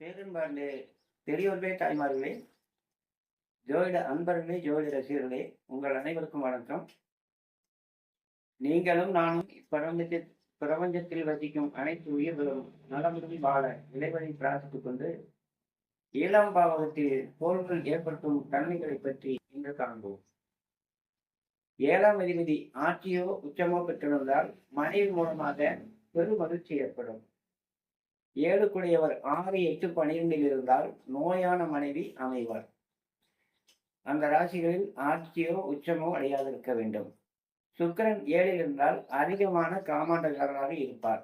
பேரும்பாண்டு பெரியோர்களே தாய்மார்களே ஜோதிட அன்பர்களே ஜோதிட ரசிகர்களே உங்கள் அனைவருக்கும் வணக்கம். நீங்களும் நானும் பிரபஞ்சத்தில் பிரபஞ்சத்தில் வசிக்கும் அனைத்து உயிர்களும் நலமுடன் வாழ இறைவனை பிரார்த்தித்துக் கொண்டு ஏழாம் பாவகத்தில் கோள்கள் ஏற்படுத்தும் தன்மைகளை பற்றி இன்று காண்போம். ஏழாம் அதிபதி ஆட்சியோ உச்சமோ பெற்றிருந்தால் மனைவி மூலமாக பெரும் மகிழ்ச்சி ஏற்படும். ஏழுக்குடையவர் ஆறு எட்டு பனிரெண்டில் இருந்தால் நோயான மனைவி அமைவார். அந்த ராசிகளில் ஆட்சியோ உச்சமோ அடையாதிருக்க வேண்டும். சுக்கிரன் ஏழில் இருந்தால் அதிகமான காமாண்டக்காரராக இருப்பார்.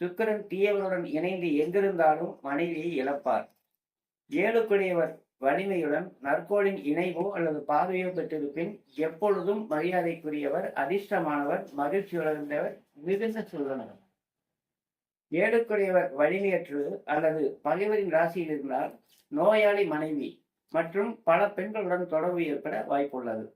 சுக்கிரன் தீயவருடன் இணைந்து எங்கிருந்தாலும் மனைவியை இழப்பார். ஏழுக்குடையவர் வலிமையுடன் நற்கோளின் இணைவோ அல்லது பார்வையோ பெற்றிருப்பின் எப்பொழுதும் மரியாதைக்குரியவர் அதிர்ஷ்டமானவர் மகிழ்ச்சி வளர்ந்தவர் மிகுந்த சொல்லுனர் ஏழுக்குடையவர் வழிநேற்று அல்லது பகைவரின் ராசியில் இருந்தால் நோயாளி மனைவி மற்றும் பல பெண்களுடன் தொடர்பு ஏற்பட வாய்ப்புள்ளது.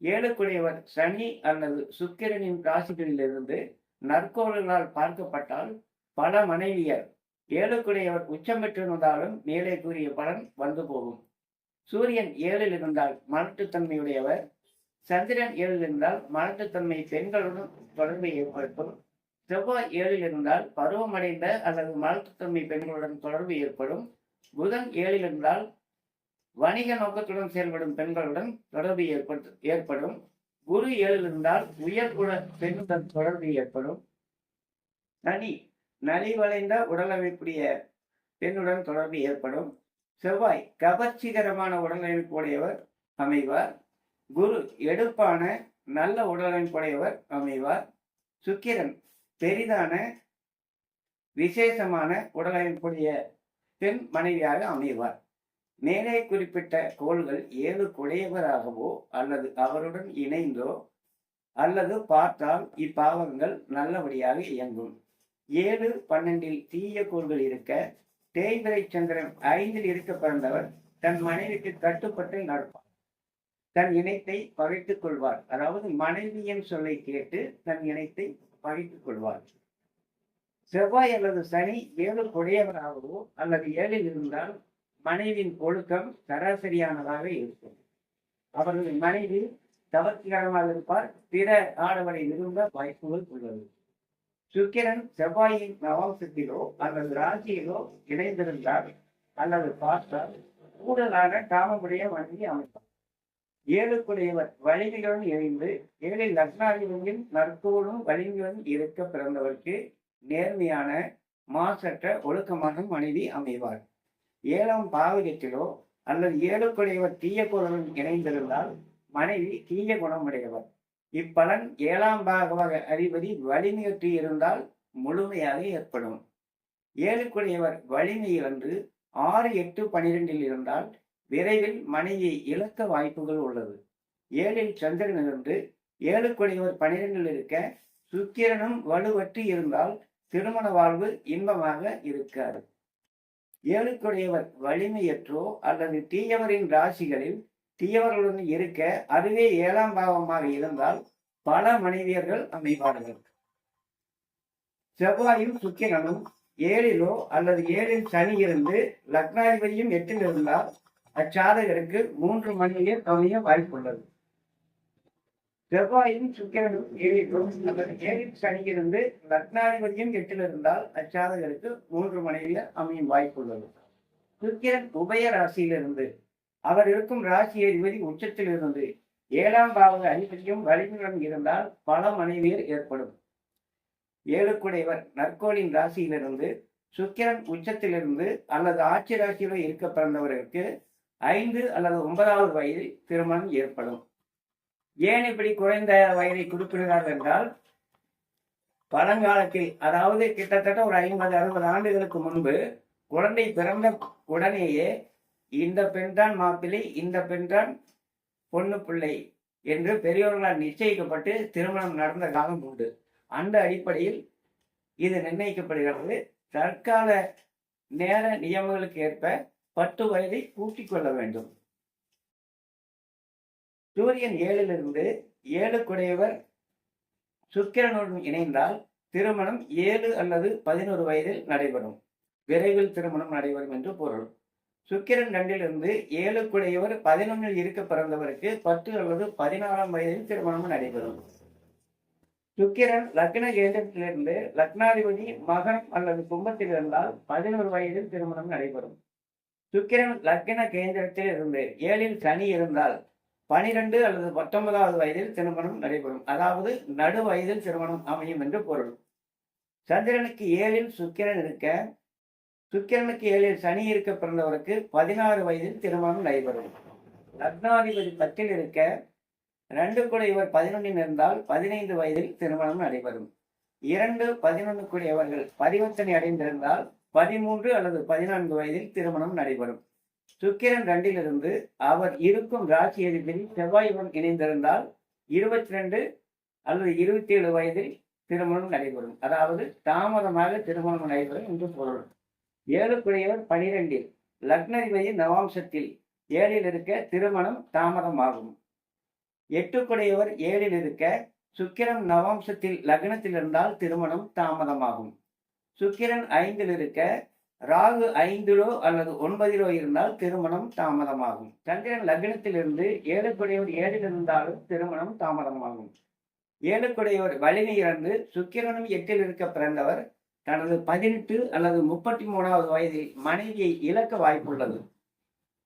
ஏழுக்குடையவர் சனி அல்லது சுக்கிரனின் ராசிகளிலிருந்து நற்கோள்களால் பார்க்கப்பட்டால் பல மனைவியர் ஏழுக்குடையவர் உச்சம் பெற்றிருந்தாலும் மேலே கூறிய பலன் வந்து போகும். சூரியன் ஏழில் இருந்தால் மலட்டுத்தன்மையுடையவர் சந்திரன் ஏழில் இருந்தால் மலட்டுத்தன்மை பெண்களுடன் தொடர்பை ஏற்படுத்தும். செவ்வாய் ஏழில் இருந்தால் பருவமடைந்த அல்லது மலட்டுத்தன்மை பெண்களுடன் தொடர்பு ஏற்படும். புதன் ஏழில் இருந்தால் வணிக நோக்கத்துடன் செயல்படும் பெண்களுடன் தொடர்பு ஏற்படு ஏற்படும். குரு ஏழில் இருந்தால் உயர்குல பெண்ணுடன் தொடர்பு ஏற்படும். நனி நலிவளைந்த உடலமைப்புடைய பெண்ணுடன் தொடர்பு ஏற்படும். செவ்வாய் கவர்ச்சிகரமான உடலமைப்புடையவர் அமைவார். குரு எடுப்பான நல்ல உடலமைப்புடையவர் அமைவார். சுக்கிரன் பெரிதான விசேஷமான உடலமைப்புடைய பெண் மனைவியாக அமைவார். மேலே குறிப்பிட்ட கோள்கள் ஏழு குடையவராகவோ அல்லது அவருடன் இணைந்தோ அல்லது பார்த்தால் இப்பாவங்கள் நல்லபடியாக இயங்கும். ஏழு பன்னெண்டில் தீய கோள்கள் இருக்க தேய்பிரை சந்திரன் ஐந்தில் இருக்க பிறந்தவர் தன் மனைவிக்கு கட்டுப்பட்டு நடப்பார். தன் இணைத்தை பகைத்துக் கொள்வார். அதாவது மனைவியின் சொல்லை கேட்டு தன் இணைத்தை பகைத்துக் கொள்வார். செவ்வாய் அல்லது சனி ஏழு கொடையவராகவோ அல்லது ஏழில் இருந்தால் மனைவியின் ஒழுக்கம் சராசரியானதாக இருக்கும். அவரது மனைவி தவறுகரமாக இருப்பார் பிற ஆடவரை விரும்ப வாய்ப்புகள் உள்ளது. சுக்கிரன் செவ்வாயின் நவாம்சத்திலோ அல்லது ராசியிலோ இணைந்திருந்தால் அல்லது பார்த்தால் கூடுதலான காமமுடைய மனைவி அமைப்பார். ஏழுக்குடையவர் வலிமையுடன் இணைந்து ஏழில் லக்னாதிபதியும் நற்கோடும் வலிமையுடன் இருக்க பிறந்தவருக்கு நேர்மையான மாசற்ற ஒழுக்கமான மனைவி அமைவார் ஏழாம் பாவகத்திலோ அல்லது ஏழுக்குடையவர் தீய குணமுடன் இணைந்திருந்தால் மனைவி தீய குணமுடையவர். இப்பலன் ஏழாம் பாகவக அதிபதி வலிமையற்று இருந்தால் முழுமையாக ஏற்படும். ஏழுக்குடையவர் வலிமை இழந்து ஆறு எட்டு பனிரெண்டில் இருந்தால் விரைவில் மனைவியை இழக்க வாய்ப்புகள் உள்ளது. ஏழில் சந்திரன் இருந்து ஏழுக்குடையவர் பனிரெண்டில் இருக்க சுக்கிரனும் வலுவற்றி இருந்தால் திருமண வாழ்வு இன்பமாக இருக்காது. ஏழுக்குடையவர் வலிமையற்றோ அல்லது தீயவரின் ராசிகளில் தீயவர்களுடன் இருக்க அதுவே ஏழாம் பாவமாக இருந்தால் பல மனைவியர்கள் அமைவார்கள். செவ்வாயும் சுக்கிரனும் ஏழிலோ அல்லது ஏழில் சனி இருந்து லக்னாதிபதியும் எட்டில் இருந்தால் அச்சாதகருக்கு மூன்று மனைவியர் அமைய வாய்ப்புள்ளது. செவ்வாயும் சுக்கிரனும் ஏழிலும் அல்லது ஏழில் சனி லக்னாதிபதியும் எட்டில் இருந்தால் அச்சாதகருக்கு மூன்று மனைவியர் அமையும் வாய்ப்புள்ளது. சுக்கிரன் உபய ராசியிலிருந்து அவர் இருக்கும் ராசி அதிபதி உச்சத்தில் இருந்து ஏழாம் பாவக அதிபதியும் வலிமையுடன் இருந்தால் பல மனைவியர் ஏற்படும். ஏழுக்குடையவர் நற்கோளின் ராசியிலிருந்து சுக்கிரன் உச்சத்திலிருந்து அல்லது ஆட்சி ராசியிலோ இருக்க பிறந்தவர்களுக்கு ஐந்து அல்லது ஒன்பதாவது வயதில் திருமணம் ஏற்படும். ஏன் இப்படி குறைந்த வயதை குறிப்பிடுகிறார் என்றால் பழங்காலத்தில் அதாவது கிட்டத்தட்ட ஒரு ஐம்பது அறுபது ஆண்டுகளுக்கு முன்பு குழந்தை பிறந்த உடனேயே இந்த பெண்தான் மாப்பிள்ளை இந்த பெண்தான் பொண்ணு பிள்ளை என்று பெரியோர்களால் நிச்சயிக்கப்பட்டு திருமணம் நடந்த காலம் உண்டு. அந்த அடிப்படையில் இது நிர்ணயிக்கப்படுகிறது. தற்கால நேர நியமங்களுக்கு ஏற்ப பத்து வயதை கூட்டிக் கொள்ள வேண்டும். சூரியன் ஏழிலிருந்து ஏழு குடையவர் சுக்கிரனுடன் இணைந்தால் திருமணம் ஏழு அல்லது பதினோரு வயதில் நடைபெறும். விரைவில் திருமணம் நடைபெறும் என்று பொருள். சுக்கிரன் ரெண்டிலிருந்து ஏழுக்குடையவர் பதினொன்னில் இருக்க பிறந்தவருக்கு பத்து அல்லது பதினாறாம் வயதில் திருமணம் நடைபெறும். சுக்கிரன் லக்ன கேந்திரத்திலிருந்து லக்னாதிபதி மகனம் அல்லது கும்பத்தில் இருந்தால் பதினோரு வயதில் திருமணம் நடைபெறும். சுக்கிரன் லக்ன கேந்திரத்தில் இருந்து ஏழில் சனி இருந்தால் பனிரெண்டு அல்லது பத்தொன்பதாவது வயதில் திருமணம் நடைபெறும். அதாவது நடு வயதில் திருமணம் அமையும் என்று பொருள். சந்திரனுக்கு ஏழில் சுக்கிரன் இருக்க சுக்கிரனுக்கு ஏழில் சனி இருக்க பிறந்தவருக்கு பதினாறு வயதில் திருமணம் நடைபெறும். லக்னாதிபதி பத்தில் இருக்க ரெண்டு கூட இவர் பதினொன்றில் இருந்தால் பதினைந்து வயதில் திருமணம் நடைபெறும். இரண்டு பதினொன்று கூடியவர்கள் பரிவர்த்தனை அடைந்திருந்தால் பதிமூன்று அல்லது பதினான்கு வயதில் திருமணம் நடைபெறும். சுக்கிரன் ரெண்டிலிருந்து அவர் இருக்கும் ராசி எதிர்ப்பில் செவ்வாயுடன் இணைந்திருந்தால் இருபத்தி ரெண்டு அல்லது இருபத்தி ஏழு வயதில் திருமணம் நடைபெறும். அதாவது தாமதமாக திருமணம் நடைபெறும் என்று பொருள். ஏழுக்குரியவர் பனிரெண்டில் லக்னாதிபதி நவாம்சத்தில் ஏழில் இருக்க திருமணம் தாமதமாகும். எட்டுக்குடையவர் ஏழில் இருக்க சுக்கிரன் நவாம்சத்தில் லக்னத்தில் இருந்தால் திருமணம் தாமதமாகும். சுக்கிரன் ஐந்தில் இருக்க ராகு ஐந்திலோ அல்லது ஒன்பதிலோ இருந்தால் திருமணம் தாமதமாகும். சந்திரன் லக்னத்திலிருந்து ஏழுக்குடையவர் ஏழில் இருந்தாலும் திருமணம் தாமதமாகும். ஏழுக்குடையவர் வலிமை இறந்து சுக்கிரனும் எட்டில் இருக்க பிறந்தவர் தனது பதினெட்டு அல்லது முப்பத்தி மூணாவது வயதில் மனைவியை இழக்க வாய்ப்புள்ளது.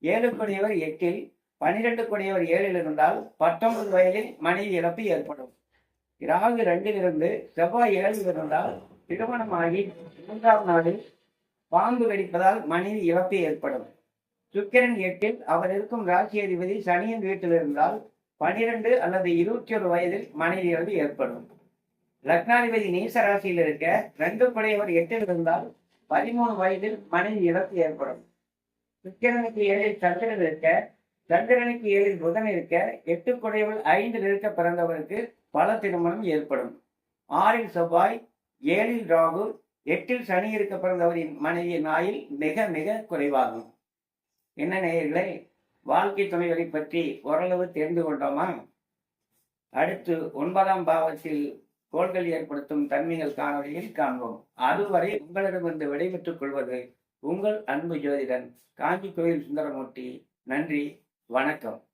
ஏழுக்குடையவர் எட்டில் பனிரெண்டு குடையவர் ஏழில் இருந்தால் பத்தொன்பது வயதில் மனைவி இழப்பு ஏற்படும். ராகு ரெண்டிலிருந்து செவ்வாய் ஏழில் இருந்தால் திருமணமாகி மூன்றாம் நாளில் பாம்பு வெடிப்பதால் மனைவி இழப்பு ஏற்படும். சுக்கிரன் எட்டில் அவர் இருக்கும் ராசி அதிபதி சனியின் வீட்டில் இருந்தால் பனிரெண்டு அல்லது இருபத்தி ஒரு வயதில் மனைவி இழப்பு ஏற்படும். லக்னாதிபதி நீச ராசியில் இருக்க ரெண்டு குடையவர் எட்டில் இருந்தால் பதிமூணு வயதில் மனைவி இழப்பு ஏற்படும். சுக்கிரனுக்கு ஏழில் சந்திரன் இருக்க சந்திரனுக்கு ஏழில் புதன் இருக்க எட்டு குடையவள் ஐந்தில் இருக்க பிறந்தவருக்கு பல திருமணம் ஏற்படும். ஆறில் செவ்வாய் ஏழில் ராகு எட்டில் சனி இருக்க பிறந்தவரின் மனைவியின் ஆயில் மிக மிக குறைவாகும். என்ன நேயர்களே வாழ்க்கை துணைகளை பற்றி ஓரளவு தெரிந்து கொண்டோமா? அடுத்து ஒன்பதாம் பாவத்தில் கோள்கள் ஏற்படுத்தும் தன்மைகள் காணொலியில் காண்போம். அதுவரை உங்களிடமிருந்து விடைபெற்றுக் கொள்வது உங்கள் அன்பு ஜோதிடன் காஞ்சி கோயில் சுந்தரமூர்த்தி. நன்றி வணக்கம்.